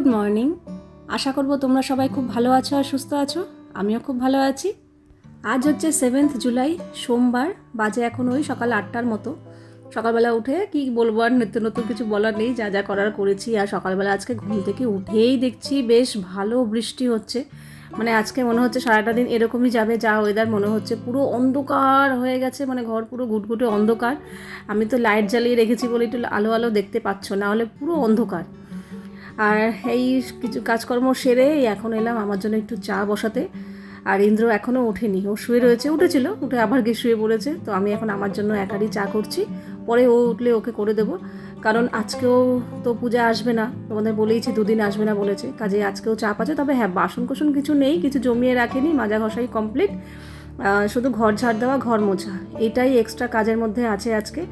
Good morning. আশা করব তোমরা সবাই খুব ভালো আছো আর সুস্থ আছো। আমিও খুব ভালো আছি। আজ হচ্ছে সেভেন্থ জুলাই সোমবার, বাজে এখন ওই সকাল আটটার মতো। সকালবেলা উঠে কি বলব আর নিত্য নতুন কিছু বলার নেই, যা যা করার করেছি। আর সকালবেলা আজকে ঘুম থেকে উঠেই দেখছি বেশ ভালো বৃষ্টি হচ্ছে। মানে আজকে মনে হচ্ছে সারাটা দিন এরকমই যাবে, যা ওয়েদার মনে হচ্ছে। পুরো অন্ধকার হয়ে গেছে মানে ঘর পুরো গুটগুটে অন্ধকার। আমি তো লাইট জ্বালিয়ে রেখেছি বলে একটু আলো আলো দেখতে পাচ্ছ, না হলে পুরো অন্ধকার। আর এই কিছু কাজকর্ম সেরে এখন এলাম আমার জন্য একটু চা বসাতে। আর ইন্দ্র এখনও ওঠেনি, ও শুয়ে রয়েছে, উঠেছিল, উঠে আবার গিয়ে শুয়ে পড়েছে। তো আমি এখন আমার জন্য একারই চা করছি, পরে ও উঠলে ওকে করে দেবো। কারণ আজকেও তো পূজা আসবে না, তোমাদের বলেইছি দুদিন আসবে না বলেছে। কাজে আজকেও চাপ আছে, তবে হ্যাঁ বাসন কোসন কিছু নেই, কিছু জমিয়ে রাখেনি মাজা ঘষাই কমপ্লিট শুধু ঘর ঝাড় দেওয়া, ঘর মোছা। এটাই এক্সট্রা কাজের মধ্যে আছে আজকে।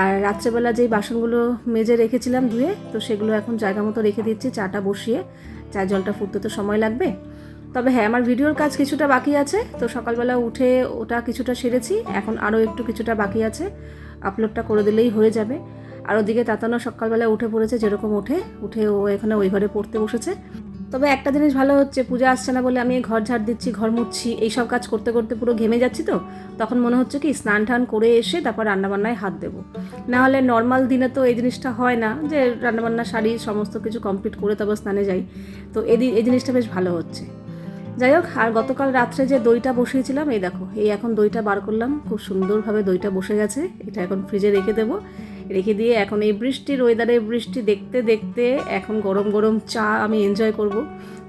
আর রাত্রেবেলা যেই বাসনগুলো মেজে রেখেছিলাম ধুয়ে, তো সেগুলো এখন জায়গা মতো রেখে দিচ্ছি, চাটা বসিয়ে। চায়ের জলটা ফুটতে তো সময় লাগবে। তবে হ্যাঁ আমার ভিডিওর কাজ কিছুটা বাকি আছে। তো সকালবেলা উঠে ওটা কিছুটা সেরেছি। এখন আরও একটু কিছুটা বাকি আছে। আপলোডটা করে দিলেই হয়ে যাবে। আর ওদিকে তাতানো সকালবেলা উঠে পড়েছে যেরকম ওঠে। উঠে ও এখানে ওই ঘরে পড়তে বসেছে। তবে একটা জিনিস ভালো হচ্ছে, পূজা আসছে না বলে আমি ঘর ঝাড় দিচ্ছি, ঘর মুছছি, এইসব কাজ করতে করতে পুরো ঘেমে যাচ্ছি তো, তখন মনে হচ্ছে কি স্নান টান করে এসে তারপর রান্নাবান্নায় হাত দেবো। না হলে নর্মাল দিনে তো এই জিনিসটা হয় না যে রান্নাবান্না, শাড়ি সমস্ত কিছু কমপ্লিট করে তবে স্নানে যাই। তো এই এই জিনিসটা বেশ ভালো হচ্ছে। যাই হোক, আর গতকাল রাত্রে যে দইটা বসিয়েছিলাম, এই দেখো, এই এখন দইটা বার করলাম, খুব সুন্দরভাবে দইটা বসে গেছে, এটা এখন ফ্রিজে রেখে দেবো। রেখে দিয়ে এখন এই বৃষ্টির ওয়েদারে বৃষ্টি দেখতে দেখতে এখন গরম গরম চা আমি এনজয় করব।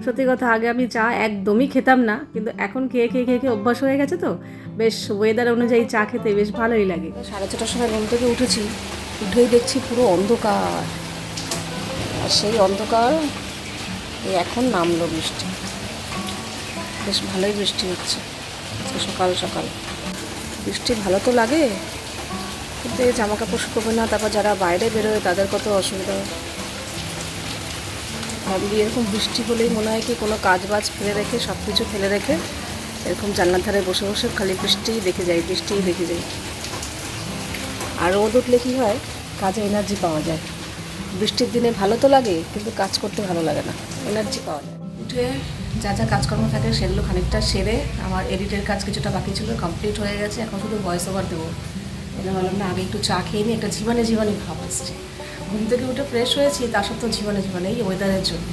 সত্যি কথা, আগে আমি চা একদমই খেতাম না, কিন্তু এখন খেয়ে খেয়ে খেয়ে খেয়ে অভ্যাস হয়ে গেছে তো। বেশ ওয়েদার অনুযায়ী চা খেতে বেশ ভালোই লাগে। সাড়ে ছটার সময় ঘুম থেকে উঠেছি, উঠেই দেখছি পুরো অন্ধকার। আর সেই অন্ধকার এখন নামলো বৃষ্টি। বেশ ভালোই বৃষ্টি হচ্ছে, সকাল সকাল। বৃষ্টি ভালো তো লাগে এই জামা কাপড় শুকোবে না, তারপর যারা বাইরে বেরোয় তাদের কত অসুবিধা। হয় ভাবলি এরকম বৃষ্টি হলেই মনে হয় কি কোনো কাজ বাজ ফেলে রেখে সব কিছু ফেলে রেখে এরকম জানলার ধারে বসে বসে খালি বৃষ্টিই দেখে যাই, বৃষ্টিই দেখে যাই। আর রোদ উঠলে কী হয়? কাজে এনার্জি পাওয়া যায়। বৃষ্টির দিনে ভালো তো লাগে, কিন্তু কাজ করতে ভালো লাগে না। এনার্জি পাওয়া যায়। উঠে যা যা কাজকর্ম থাকে সেগুলো খানিকটা সেরে, আমার এডিটের কাজ কিছুটা বাকি ছিল কমপ্লিট হয়ে গেছে, এখন শুধু ভয়েস ওভার দেবো। এটা বললাম না আগে একটু চা খেয়ে নিই, একটা জীবনে জীবনে ভাব আসছে। ঘুম থেকে উঠে ফ্রেশ হয়েছি, তা সত্ত্বেও জীবনে জীবনে এই ওয়েদারের জন্য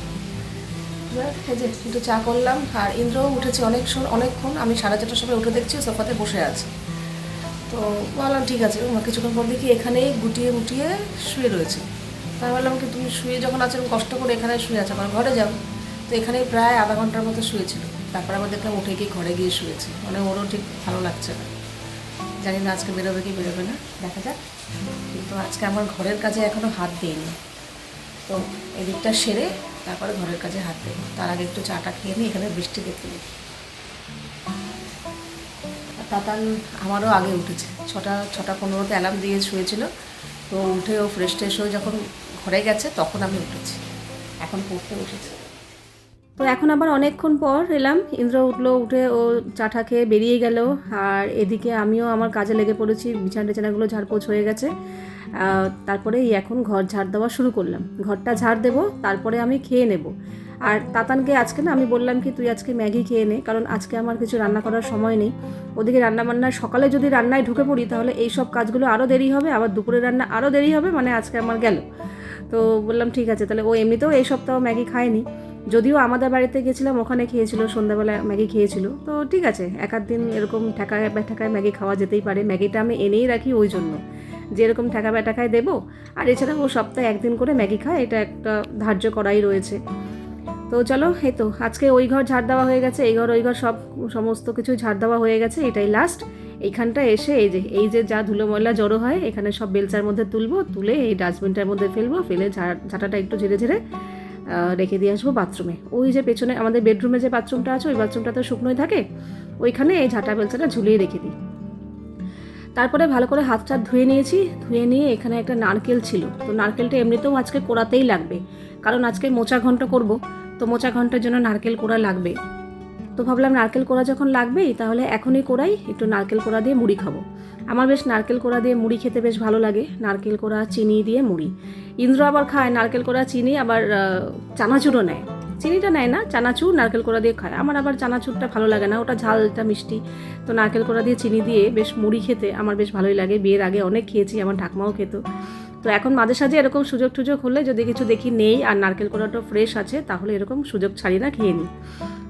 যে একটু চা করলাম, আর ইন্দ্রও উঠেছে অনেক অনেকক্ষণ, আমি সাড়ে চারটার সময় উঠে দেখছি সোফাতে বসে আছে। তো বললাম, ঠিক আছে। কিছুক্ষণ পর দেখি এখানেই গুটিয়ে গুটিয়ে শুয়ে রয়েছে। তাই বললাম, কি তুমি শুয়ে যখন আছো কষ্ট করে এখানে শুয়ে আছো আমার ঘরে যাও। তো এখানেই প্রায় আধা ঘণ্টার মতো শুয়েছিল। তারপর আবার দেখলাম, উঠে গিয়ে ঘরে গিয়ে শুয়েছে। মানে ওরও ঠিক ভালো লাগছে না। জানি না আজকে বেরোবে কি বেরোবে না, দেখা যাক। কিন্তু আজকে আমার ঘরের কাজে এখনও হাত দিইনি। তো এদিকটা সেরে তারপরে ঘরের কাজে হাত দেবো তার আগে একটু চাটা খেয়ে নিই, এখানে বৃষ্টি দেখতে আর তাতান আমারও আগে উঠেছে। ছটা ছটা পনেরোতে অ্যালার্ম দিয়ে শুয়েছিল। তো উঠে ও ফ্রেশ ট্রেশ হয়ে যখন ঘরে গেছে, তখন আমি উঠেছি। এখন পড়তে বসেছি। তো এখন আবার অনেকক্ষণ পর এলাম। ইন্দ্র উঠল, উঠে ও চাটা খেয়ে বেরিয়ে গেল। আর এদিকে আমিও আমার কাজে লেগে পড়েছি, বিছানা টিছানাগুলো ঝাড়পোছ হয়ে গেছে। তারপরে এখন ঘর ঝাড় দেওয়া শুরু করলাম। ঘরটা ঝাড় দেবো, তারপরে আমি খেয়ে নেব। আর তাতানকে আজকে না আমি বললাম কি, তুই আজকে ম্যাগি খেয়ে নে। কারণ আজকে আমার কিছু রান্না করার সময় নেই। ওদিকে রান্না বান্না সকালে যদি রান্নায় ঢুকে পড়ি, তাহলে এই সব কাজগুলো আরও দেরি হবে, আবার দুপুরে রান্না আরও দেরি হবে মানে আজকে আমার গেল। তো বললাম, ঠিক আছে। তাহলে ও এমনিতেও এই সপ্তাহ ম্যাগি খায়নি। যদিও আমাদের বাড়িতে গেছিলাম, ওখানে খেয়েছিল, সন্ধ্যাবেলা ম্যাগি খেয়েছিল। তো ঠিক আছে এক দিন এরকম ঠেকায় ঠেকায় ম্যাগি খাওয়া যেতেই পারে। ম্যাগিটা আমি এনেই রাখি ওই জন্য। যে এরকম ঠেকা ব্যাটাকায় দেবো, আর এছাড়া ও সপ্তাহে একদিন করে ম্যাগি খায়, এটা একটা ধার্য করাই রয়েছে। তো চলো, এই তো, আজকে ওই ঘর ঝাড় দেওয়া হয়ে গেছে, এই ঘর ওই ঘর সব, সমস্ত কিছু ঝাড় দেওয়া হয়ে গেছে, এটাই লাস্ট এইখানটা এসে এই যে এই যে যা ধুলো ময়লা জড়ো হয়, এখানে সব বেলচার মধ্যে তুলবো, তুলে এই ডাস্টবিনটার মধ্যে ফেলব, ফেলে ঝাঁটাটা একটু ঝেড়ে ঝেড়ে রেখে দিয়ে আসব বাথরুমে। ওই যে পেছনে আমাদের বেডরুমে যে বাথরুমটা আছে, ওই বাথরুমটা তো শুকনোই থাকে, ওইখানে এই ঝাঁটা বেলচাটা ঝুলিয়ে রেখে দিই। তারপরে ভালো করে হাত টাত ধুয়ে নিয়েছি, ধুয়ে নিয়ে এখানে একটা নারকেল ছিল। তো নারকেলটা এমনিতেও আজকে কোড়াতেই লাগবে, কারণ আজকে মোচা ঘন্ট করব, তো মোচা ঘণ্টার জন্য নারকেল কোড়া লাগবে। তো ভাবলাম নারকেল কোড়া যখন লাগবেই, তাহলে এখনই কোড়াই, একটু নারকেল কোড়া দিয়ে মুড়ি খাব। আমার বেশ নারকেল কোড়া দিয়ে মুড়ি খেতে বেশ ভালো লাগে। নারকেল কোড়া, চিনি দিয়ে মুড়ি। ইন্দ্র আবার খায় নারকেল কোড়া, চিনি, আবার চানাচুরও নেয়। চিনিটা নেয় না, চানাচুর, নারকেল কোড়া দিয়ে খায়। আমার আবার চানাচুরটা ভালো লাগে না, ওটা ঝালটা মিষ্টি। তো নারকেল কোড়া দিয়ে চিনি দিয়ে বেশ মুড়ি খেতে আমার বেশ ভালোই লাগে। বিয়ের আগে অনেক খেয়েছি, আমার ঠাকমাও খেত। তো এখন মাঝে সাঝে এরকম সুযোগ টুযোগ হলে যদি কিছু দেখি নেই আর নারকেল কোড়াটা ফ্রেশ আছে, তাহলে এরকম সুযোগ ছাড়ি না খেয়ে নিই।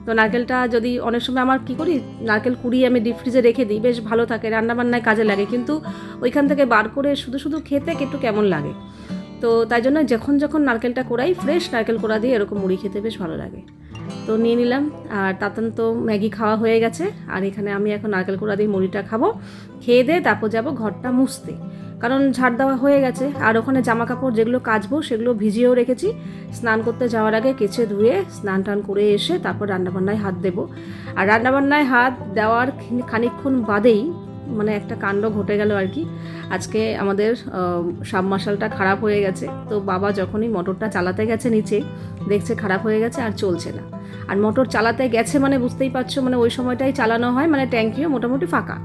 তো নারকেলটা যদি অনেক সময় আমার কি করি, নারকেল কুড়িয়ে আমি ডিপ ফ্রিজে রেখে দিই, বেশ ভালো থাকে, রান্নাবান্নায় কাজে লাগে। কিন্তু ওইখান থেকে বার করে শুধু শুধু খেতে একটু কেমন লাগে। তো তাই জন্য যখন যখন নারকেলটা কোড়াই ফ্রেশ নারকেল কোড়া দিয়ে এরকম মুড়ি খেতে বেশ ভালো লাগে। তো নিয়ে নিলাম, আর তাতন তো ম্যাগি খাওয়া হয়ে গেছে। আর এখানে আমি এখন নারকেল কোড়া দিয়ে মুড়িটা খাব, খেয়ে দিয়ে তারপর যাব ঘরটা মুছতে। কারণ ঝাড় দেওয়া হয়ে গেছে। আর ওখানে জামা কাপড় যেগুলো কাচবো, সেগুলো ভিজিয়েও রেখেছি। স্নান করতে যাওয়ার আগে কেচে ধুয়ে স্নান টান করে এসে তারপর রান্নাবান্নায় হাত দেবো। আর রান্নাবান্নায় হাত দেওয়ার খানি- খানিকক্ষণ বাদেই মানে একটা কাণ্ড ঘটে গেল আর কি। আজকে আমাদের সাবমার্শালটা খারাপ হয়ে গেছে। তো বাবা যখনই মোটরটা চালাতে গেছে নিচে, দেখছে খারাপ হয়ে গেছে আর চলছে না। আর মোটর চালাতে গেছে মানে বুঝতেই পারছ মানে ওই সময়টাই চালানো হয় মানে ট্যাঙ্কিও মোটামুটি ফাঁকা।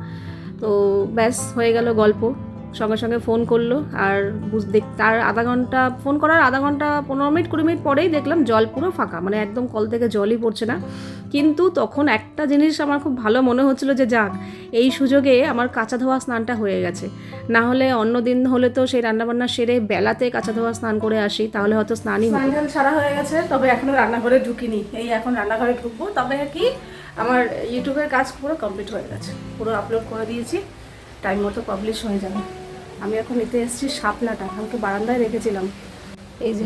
তো ব্যাস, হয়ে গেল গল্প। সঙ্গে সঙ্গে ফোন করল আর বুঝ দেখ তার আধা ঘণ্টা, ফোন করার আধা ঘণ্টা পনেরো মিনিট, কুড়ি মিনিট পরেই দেখলাম জল পুরো ফাঁকা মানে একদম কল থেকে জলই পড়ছে না। কিন্তু তখন একটা জিনিস আমার খুব ভালো মনে হচ্ছিল যে, যাক, এই সুযোগে আমার কাঁচা ধোয়া স্নানটা হয়ে গেছে। না হলে অন্য দিন হলে তো সেই রান্নাবান্না সেরে বেলাতে কাঁচা ধোয়া স্নান করে আসি, তাহলে হয়তো স্নানই স্নান সারা হয়ে গেছে, তবে এখনও রান্নাঘরে ঢুকিনি। এই এখন রান্নাঘরে ঢুকবো, তবে কি আমার ইউটিউবের কাজ পুরো কমপ্লিট হয়ে গেছে। পুরো আপলোড করে দিয়েছি টাইম মতো পাবলিশ হয়ে যাবে। আমি এখন নিতে এসেছি শাপলাটা কালকে বারান্দায় রেখেছিলাম। এই যে,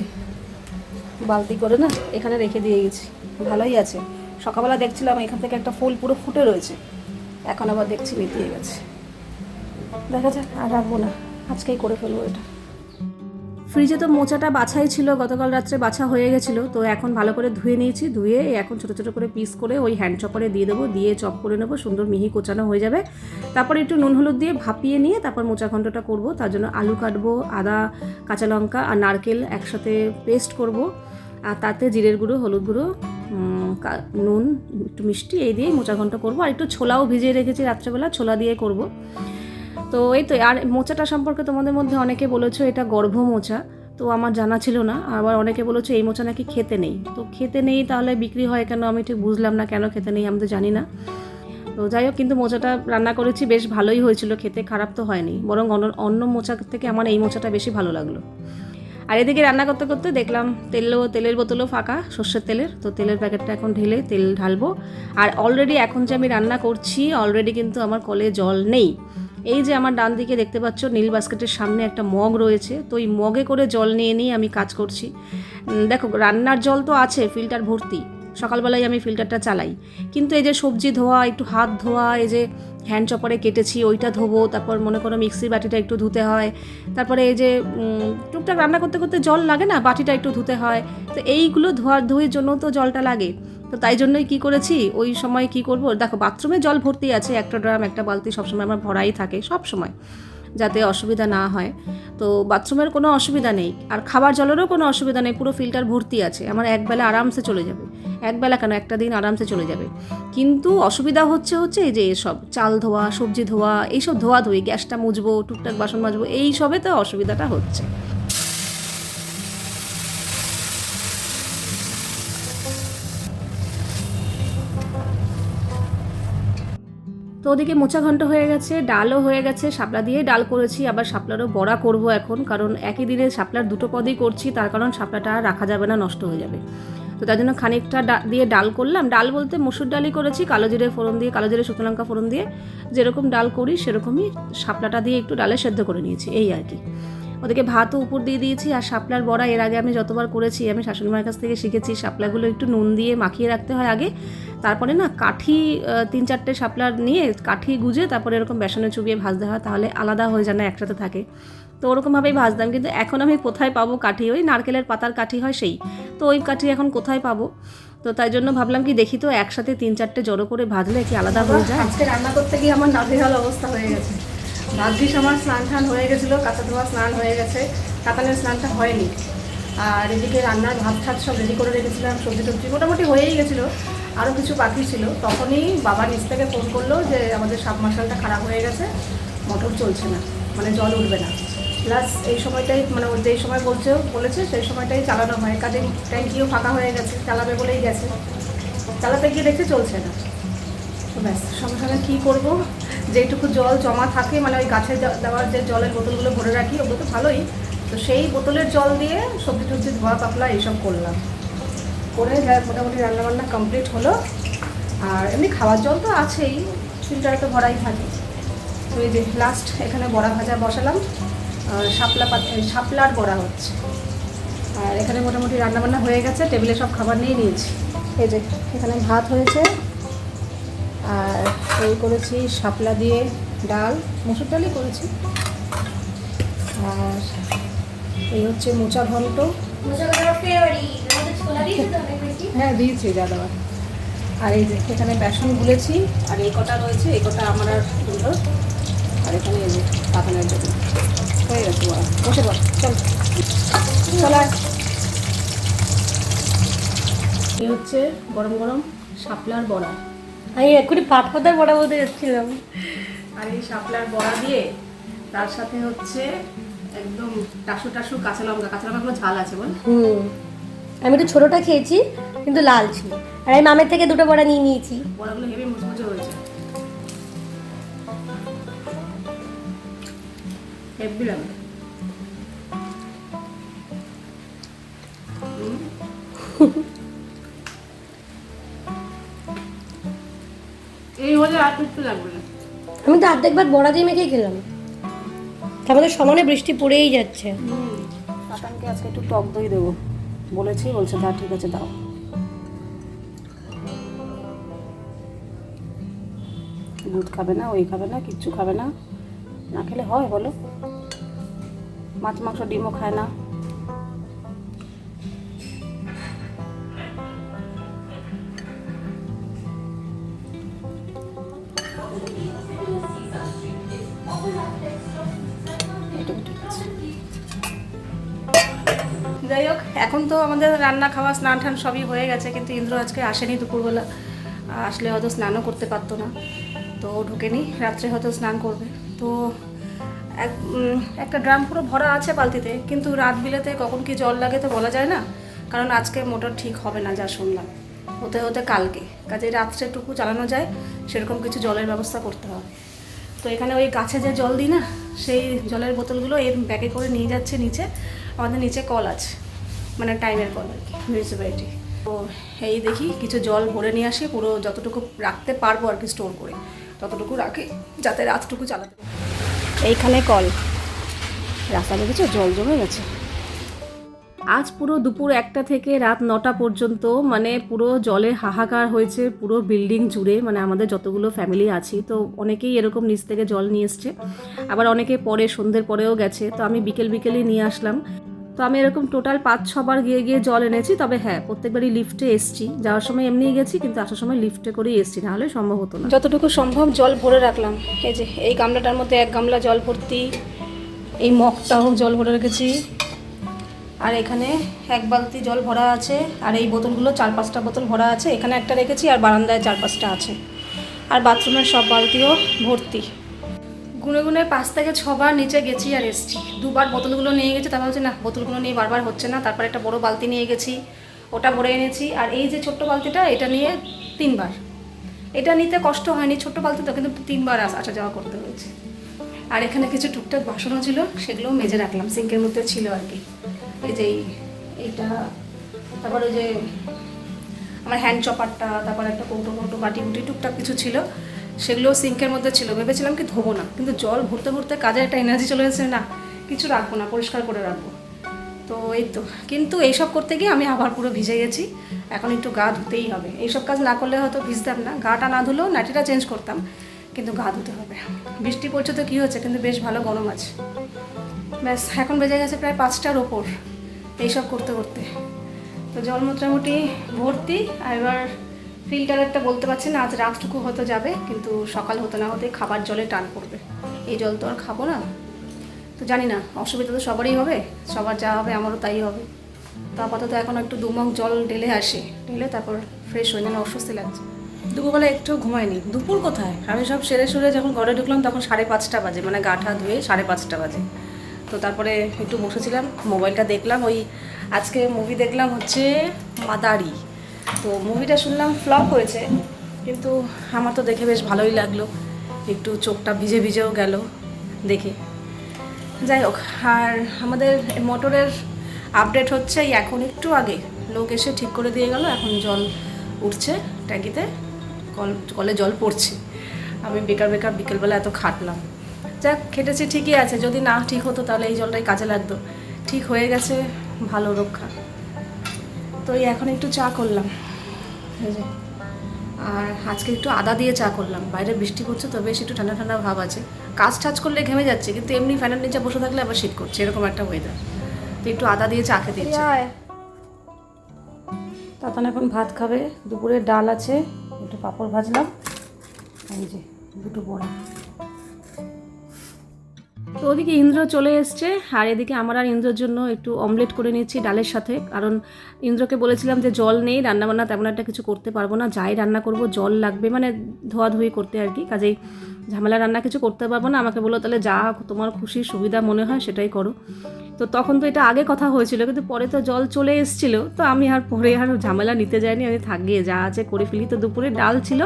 বালতি করে না, এখানে রেখে দিয়ে গেছি। ভালোই আছে। সকালবেলা দেখছিলাম এখান থেকে একটা ফুল পুরো ফুটে রয়েছে। এখন আবার দেখছি নিতে গেছে। দেখা যাক, আর রাখব না। আজকেই করে ফেলব এটা। ফ্রিজে তো মোচাটা বাছাই ছিল, গতকাল রাত্রে বাছা হয়ে গেছিল, তো এখন ভালো করে ধুয়ে নিয়েছি, ধুয়ে এখন ছোটো ছোটো করে পিস করে ওই হ্যান্ড চপারে দিয়ে দেবো, দিয়ে চপ করে নেব, সুন্দর মিহি কোচানো হয়ে যাবে। তারপরে একটু নুন হলুদ দিয়ে ভাপিয়ে নিয়ে তারপর মোচা ঘন্টটা করব, তার জন্য আলু কাটবো, আদা, কাঁচা লঙ্কা আর নারকেল একসাথে পেস্ট করব। আর তাতে জিরের গুঁড়ো, হলুদ গুঁড়ো নুন, একটু মিষ্টি, এই দিয়ে মোচা ঘন্ট করব। আর একটু ছোলাও ভিজিয়ে রেখেছি রাত্রেবেলা, ছোলা দিয়ে করব। তো এই তো, আর মোচাটা সম্পর্কে তোমাদের মধ্যে অনেকে বলেছ এটা গর্ভ মোচা তো আমার জানা ছিল না। আবার অনেকে বলেছ এই মোচা নাকি খেতে নেই। তো খেতে নেই তাহলে বিক্রি হয় কেন? আমি ঠিক বুঝলাম না কেন খেতে নেই, আমি তো জানি না। তো যাই হোক, কিন্তু মোচাটা রান্না করেছি, বেশ ভালোই হয়েছিল, খেতে খারাপ তো হয়নি। বরং অন্য মোচা থেকে আমার এই মোচাটা বেশি ভালো লাগল। আর এদিকে রান্না করতে করতে দেখলাম তেলও, তেলের বোতলও ফাঁকা, সর্ষের তেলের। তো তেলের প্যাকেটটা এখন ঢেলে তেল ঢালবো। আর অলরেডি এখন যে আমি রান্না করছি অলরেডি কিন্তু আমার কলে জল নেই। এই যে আমার ডান দিকে দেখতে পাচ্ছ, নীল বাস্কেটের সামনে একটা মগ রয়েছে। তো এই মগে করে জল নিয়ে নিয়ে আমি কাজ করছি। দেখো, রান্নার জল তো আছে, ফিল্টার ভর্তি। সকালবেলায় আমি ফিল্টারটা চালাই। কিন্তু এই যে সবজি ধোয়া, একটু হাত ধোয়া, এই যে হ্যান্ড চপারে কেটেছি, ওইটা ধোবো, তারপর মনে করো মিক্সির বাটিটা একটু ধুতে হয়। তারপরে এই যে টুকটাক রান্না করতে করতে জল লাগে না, বাটিটা একটু ধুতে হয়। তো এইগুলো ধোয়া ধুয়ের জন্য তো জলটা লাগে। তো তাই জন্যই কি করেছি? ওই সময় কি করব? দেখো বাথরুমে জল ভর্তি আছে, একটা ড্রাম, একটা বালতি, সবসময় আমার ভরাই থাকে সব সময় যাতে অসুবিধা না হয়। তো বাথরুমের কোনো অসুবিধা নেই, আর খাবার জলেরও কোনো অসুবিধা নেই, পুরো ফিল্টার ভর্তি আছে, আমার একবেলা আরামসে চলে যাবে। একবেলা কেন? একটা দিন আরামসে চলে যাবে। কিন্তু অসুবিধা হচ্ছে হচ্ছে এই যে এসব, চাল ধোয়া, সবজি ধোয়া, এইসব ধোয়া ধুই, গ্যাসটা মুজবো টুকটাক বাসন মাজবো, এই সবে তো অসুবিধাটা হচ্ছে। তো ওদিকে মোচা ঘন্ট হয়ে গেছে, ডালও হয়ে গেছে, শাপলা দিয়ে ডাল করেছি, আবার শাপলারও বড়া করব এখন, কারণ একই দিনে শাপলার দুটো পদই করছি, তার কারণ শাপলাটা রাখা যাবে না, নষ্ট হয়ে যাবে। তো তার জন্য খানিকটা দিয়ে ডাল করলাম। ডাল বলতে মসুর ডালই করেছি, কালো জিরে ফোড়ন দিয়ে, কালো জিরে শুকনো লঙ্কা ফোড়ন দিয়ে, যেরকম ডাল করি, সেরকমই শাপলাটা দিয়ে একটু ডালে সেদ্ধ করে নিয়েছি, এই আর কি। ওদিকে ভাতও উপর দিয়ে দিয়েছি আর শাপলার বড়া এর আগে আমি যতবার করেছি, আমি শাশুড়ি মায়ের কাছ থেকে শিখেছি। শাপলাগুলো একটু নুন দিয়ে মাখিয়ে রাখতে হয় আগে। তারপরে না কাঠি তিন চারটে শাপলার নিয়ে কাঠি গুজে তারপরে এরকম বেসনে চুবিয়ে ভাজতে হয়, তাহলে আলাদা হয়ে যায় না, একসাথে থাকে। তো ওরকমভাবেই ভাজতাম, কিন্তু এখন আমি কোথায় পাবো কাঠি? ওই নারকেলের পাতার কাঠি হয় সেই। তো ওই কাঠি এখন কোথায় পাবো? তো তাই জন্য ভাবলাম কি দেখি তো একসাথে তিন চারটে জড়ো করে ভাজলে কি আলাদা হয়ে যায়? আজকে রান্না করতে গিয়ে আমার নাজেহাল অবস্থা হয়ে গেছে। ভাগ্যিস আমার স্নান টান হয়ে গেছিল, কাঁচা ধোয়া স্নান হয়ে গেছে কাতানের স্নানটা হয়নি। আর এদিকে রান্নার ভাত ঠাত সব রেডি করে রেখেছিলাম, সবজি টবজি মোটামুটি হয়েই গেছিল আরও কিছু বাকি ছিল। তখনই বাবা নিচ থেকে ফোন করল যে আমাদের সাব মশালটা খারাপ হয়ে গেছে, মোটর চলছে না মানে জল উঠবে না। প্লাস এই সময়টাই মানে যেই সময় বলছে, বলেছে, সেই সময়টাই চালানো হয়। কাজে ট্যাঙ্কিও ফাঁকা হয়ে গেছে, চালাবে বলেই গেছে। চালাতে গিয়ে দেখছে চলছে না। ব্যাস সঙ্গে সঙ্গে কী করব? যেইটুকু জল জমা থাকে মানে ওই গাছে দেওয়ার যে জলের বোতলগুলো ভরে রাখি, ওগুলো তো ভালোই। তো সেই বোতলের জল দিয়ে সবজি টবজি, ধোয়া পাতলা এইসব করলাম। করে মোটামুটি রান্নাবান্না কমপ্লিট হলো। আর এমনি খাওয়ার জল তো আছেই ফিল্টারে তো ভরাই থাকে। তো এই যে লাস্ট এখানে বড়া ভাজা বসালাম। শাপলা পাত শাপলার বড়া হচ্ছে। আর এখানে মোটামুটি রান্নাবান্না হয়ে গেছে, টেবিলে সব খাবার নিয়ে নিয়েছি। এই যে এখানে ভাত হয়েছে এই করেছি শাপলা দিয়ে ডাল মুসুর ডালই করেছি। আর এই হচ্ছে মোচা ঘন্ট। হ্যাঁ দিয়েছি দেওয়ার আর এই যে এখানে বেসন গুলেছি আর এই কটা রয়েছে এই কটা আমার আর দুটো। আর এখানে এই যে পাতানোর জন্য হয়ে গেছে বসে পড় চল। চল এই হচ্ছে গরম গরম শাপলার বড়া। আমি এক্ষুনি পাটপাতার বড়া বলতে যাচ্ছিলাম। আর এই শাপলার বড়া দিয়ে তার সাথে হচ্ছে একদম টাসু টাসু কাঁচা লঙ্কা কাঁচা লঙ্কাগুলো ঝাল আছে বল। হুম। আমি তো ছোটোটা খেয়েছি কিন্তু লাল ছিল। আর আমি মামের থেকে দুটো বড়া নিয়ে নিয়েছি। বড়াগুলো হেভি মুচমুচে হয়েছে। হেভি লাগবে। হুম। হলে আর কিছু লাগবে না। আমি তো অর্ধেকবার বড়া দিয়ে মেখেই খেলাম। আমাদের সমানে বৃষ্টি পড়েই যাচ্ছে। পাতানকে আজকে একটু টক দই দেবো। বলেছি বলছে তা ঠিক আছে দাও। দুধ খাবে না ওই খাবে না কিচ্ছু খাবে না। না খেলে হয় বলো। মাছ মাংস ডিমও খায় না। যাই হোক, এখন তো আমাদের রান্না খাওয়া, স্নান টান সবই হয়ে গেছে, কিন্তু ইন্দ্র আজকে আসেনি দুপুরবেলা। আসলে হয়তো স্নানও করতে পারতো না। তো ঢোকেনি, রাত্রে হয়তো স্নান করবে। তো এক একটা ড্রাম পুরো ভরা আছে বালতিতে, কিন্তু রাত বিলেতে কখন কি জল লাগে তো বলা যায় না, কারণ আজকে মোটর ঠিক হবে না, যা শুনলাম। হতে হতে কালকে, কাজে রাত্রেটুকু চালানো যায়, সেরকম কিছু জলের ব্যবস্থা করতে হবে। তো এখানে ওই গাছে যে জল দিই না, সেই জলের বোতলগুলো এর ব্যাগে করে নিয়ে যাচ্ছে নিচে আমাদের নিচে কল আছে মানে টাইমের কল আর কি মিউনিসিপ্যালিটি তো এই দেখি কিছু জল ভরে নিয়ে আসি, পুরো যতটুকু রাখতে পারব আর কি স্টোর করে, ততটুকু রাখি, যাতে রাতটুকু চালাতে। এইখানে কল। রাস্তা দেখেছ? জল জমে গেছে। আজ পুরো দুপুর একটা থেকে রাত নটা পর্যন্ত মানে পুরো জলের হাহাকার হয়েছে, পুরো বিল্ডিং জুড়ে মানে আমাদের যতগুলো ফ্যামিলি আছি, তো অনেকেই এরকম নিচ থেকে জল নিয়ে এসছে। আবার অনেকে পরে, সন্ধ্যের পরেও গেছে, তো আমি বিকেল বিকেলই নিয়ে আসলাম। তো আমি এরকম টোটাল পাঁচ ছবার গিয়ে গিয়ে জল এনেছি, তবে হ্যাঁ প্রত্যেকবারই লিফটে এসছি। যাওয়ার সময় এমনিই গেছি, কিন্তু আসার সময় লিফটে করেই এসছি, নাহলে সম্ভব হতো না। যতটুকু সম্ভব জল ভরে রাখলাম। এই যে, এই গামলাটার মধ্যে এক গামলা জল ভর্তি, এই মগটাও জল ভরে রেখেছি। আর এখানে এক বালতি জল ভরা আছে, আর এই বোতলগুলো চার পাঁচটা বোতল ভরা আছে। এখানে একটা রেখেছি, আর বারান্দায় চার পাঁচটা আছে। আর বাথরুমের সব বালতিও ভর্তি। গুনে গুনে পাঁচ থেকে ছবার নিচে গেছি আর এসছি। দুবার বোতলগুলো নিয়ে গেছি, তারপর হচ্ছে না, বোতলগুলো নিয়ে বারবার হচ্ছে না। তারপর একটা বড় বালতি নিয়ে গেছি, ওটা ভরে এনেছি। আর এই যে ছোট্ট বালতিটা, এটা নিয়ে তিনবার। এটা নিতে কষ্ট হয়নি, ছোট্ট বালতি তো, কিন্তু তিনবার আস- আসা যাওয়া করতে হয়েছে। আর এখানে কিছু টুকটাক বাসনও ছিল, সেগুলোও মেজে রাখলাম, সিঙ্কের মধ্যে ছিল আর কি। এই যে এই- এইটা, তারপর যে আমার হ্যান্ড চপারটা তারপর একটা কৌটো কৌটো, বাটি বুটি টুকটাক কিছু ছিল, সেগুলো সিঙ্কের মধ্যে ছিল। ভেবেছিলাম কি ধোবো না, কিন্তু জল ভরতে ভরতে কাজে একটা এনার্জি চলে এসেছে, না, কিছু রাখব না, পরিষ্কার করে রাখব। তো এই তো, কিন্তু এইসব করতে গিয়ে আমি আবার পুরো ভিজে গেছি। এখন একটু গা ধুতেই হবে। এইসব কাজ না করলে হয়তো ভিজতাম না। গাটা না ধুলেও নাটিটা চেঞ্জ করতাম, কিন্তু গা ধুতে হবে। বৃষ্টি পড়ছে তো কী হচ্ছে, কিন্তু বেশ ভালো গরম আছে। ব্যাস, এখন বেজে গেছে প্রায় পাঁচটার ওপর এইসব করতে করতে। তো জল মোটামুটি ভর্তি, আর এবার ফিল্টারেরটা বলতে পারছি না, আজ রাতটুকু হয়তো যাবে, কিন্তু সকাল হতে না হতে খাবার জলে টান পড়বে। এই জল তো আর খাব না। তো জানি না, অসুবিধা তো সবারই হবে, সবার যা হবে আমারও তাই হবে। তো আপাতত এখন একটু দুমক জল ঢেলে আসি, ঢেলে তারপর ফ্রেশ হয়ে যেন অস্বস্তি লাগছে। দুপুরবেলা একটু ঘুমাইনি দুপুর কোথায়? আমি সব সেরে সুরে যখন ঘরে ঢুকলাম, তখন সাড়ে পাঁচটা বাজে মানে গাঠা ধুয়ে সাড়ে পাঁচটা বাজে। তো তারপরে একটু বসেছিলাম, মোবাইলটা দেখলাম, ওই আজকে মুভি দেখলাম হচ্ছে মাদারি। তো মুভিটা শুনলাম ফ্লপ হয়েছে, কিন্তু আমার তো দেখে বেশ ভালোই লাগল। একটু চোখটা ভিজে ভিজেও গেল দেখে। যাই হোক, আর আমাদের মোটরের আপডেট হচ্ছে এখন একটু আগে। লোক এসে ঠিক করে দিয়ে গেল, এখন জল উঠছে ট্যাঙ্কিতে, কল কলে জল পড়ছে। আমি বেকার বেকার বিকেলবেলা এত খাটলাম। যাক, খেটেছি, ঠিকই আছে। যদি না ঠিক হতো তাহলে এই জলটাই কাজে লাগতো। ঠিক হয়ে গেছে, ভালো রক্ষা। তো এই এখন একটু চা করলাম। আর আজকে একটু আদা দিয়ে চা করলাম। বাইরে বৃষ্টি পড়ছে তো, বেশ একটু ঠান্ডা ঠান্ডা ভাব আছে। কাজ টাজ করলে ঘেমে যাচ্ছে, কিন্তু এমনি ফ্যানের নিচে বসে থাকলে আবার শীত করছে, এরকম একটা ওয়েদার তো একটু আদা দিয়ে চা খেতে ইচ্ছে। তাতান এখন ভাত খাবে, দুপুরে ডাল আছে, একটু পাঁপড় ভাজলাম। এই যে, দুটো বড়া। তো ওদিকে ইন্দ্র চলে এসছে, আর এদিকে আমার আর ইন্দ্রর জন্য একটু অমলেট করে নিচ্ছি ডালের সাথে। কারণ ইন্দ্রকে বলেছিলাম যে জল নেই, রান্নাবান্না তেমন একটা কিছু করতে পারব না, যাই রান্না করব, জল লাগবে মানে ধোয়াধুয়ি করতে আর কি, কাজেই ঝামেলা রান্না কিছু করতে পারব না। আমাকে বলল, তাহলে যা তোমার খুশি সুবিধা মনে হয় সেটাই করো। তো তখন তো এটা আগে কথা হয়েছিল, কিন্তু পরে তো জল চলে এসেছিল, তো আমি আর পরে আর ঝামেলা নিতে যাইনি, আমি থাকিয়ে যা আছে করে ফেলি। তো দুপুরে ডাল ছিল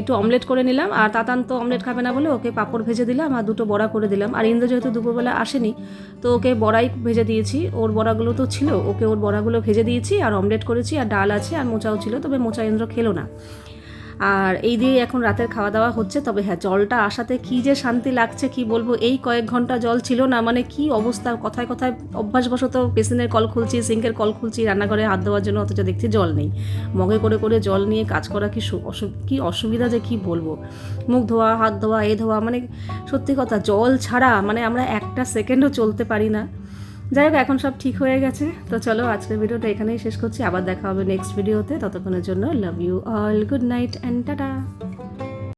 একটু অমলেট করে নিলাম। আর তাতান তো অমলেট খাবে না বলে ওকে পাঁপড় ভেজে দিলাম আর দুটো বড়া করে দিলাম। আর ইন্দ্র যেহেতু দুপুরবেলা আসেনি, তো ওকে বড়াই ভেজে দিয়েছি। ওর বড়াগুলো তো ছিল, ওকে ওর বড়াগুলো ভেজে দিয়েছি আর অমলেট করেছি। আর ডাল আছে আর মোচাও ছিল, তবে মোচা ইন্দ্র খেলো না। আর এই দিয়ে এখন রাতের খাওয়া দাওয়া হচ্ছে। তবে হ্যাঁ জলটা আসাতে কি যে শান্তি লাগছে, কি বলব? এই কয়েক ঘণ্টা জল ছিল না। মানে কি অবস্থা? কথায় কথায় অভ্যাসবশত বেসিনের কল খুলছি, সিঙ্কের কল খুলছি, রান্নাঘরে হাত দেওয়ার জন্য অথচ দেখছি জল নেই। মগে করে করে জল নিয়ে কাজ করা কি কি অসুবিধা যে কি বলব? মুখ ধোয়া, হাত ধোয়া, এ ধোয়া মানে সত্যি কথা, জল ছাড়া মানে আমরা একটা সেকেন্ডও চলতে পারি না। যাই হোক, এখন সব ঠিক হয়ে গেছে। তো চলো, আজকের ভিডিওটা এখানেই শেষ করছি। আবার দেখা হবে নেক্সট ভিডিওতে ততক্ষণের জন্য love you all good night and tata